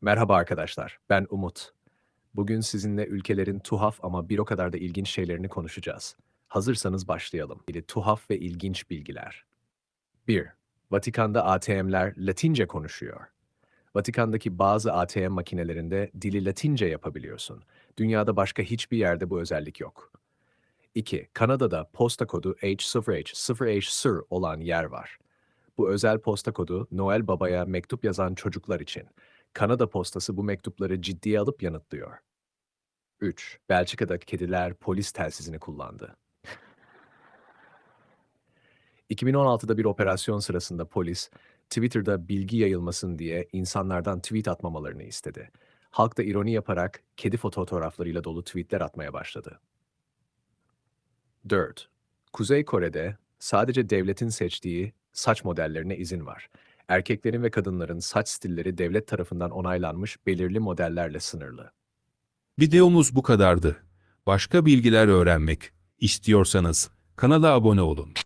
Merhaba arkadaşlar, ben Umut. Bugün sizinle ülkelerin tuhaf ama bir o kadar da ilginç şeylerini konuşacağız. Hazırsanız başlayalım. İli tuhaf ve ilginç bilgiler. 1. Vatikan'da ATM'ler Latince konuşuyor. Vatikan'daki bazı ATM makinelerinde dili Latince yapabiliyorsun. Dünyada başka hiçbir yerde bu özellik yok. 2. Kanada'da posta kodu H0H0H0 olan yer var. Bu özel posta kodu Noel Baba'ya mektup yazan çocuklar için. Kanada postası bu mektupları ciddiye alıp yanıtlıyor. 3. Belçika'da kediler polis telsizini kullandı. 2016'da bir operasyon sırasında polis, Twitter'da bilgi yayılmasın diye insanlardan tweet atmamalarını istedi. Halk da ironi yaparak kedi fotoğraflarıyla dolu tweetler atmaya başladı. 4. Kuzey Kore'de sadece devletin seçtiği saç modellerine izin var. Erkeklerin ve kadınların saç stilleri devlet tarafından onaylanmış belirli modellerle sınırlı. Videomuz bu kadardı. Başka bilgiler öğrenmek istiyorsanız kanala abone olun.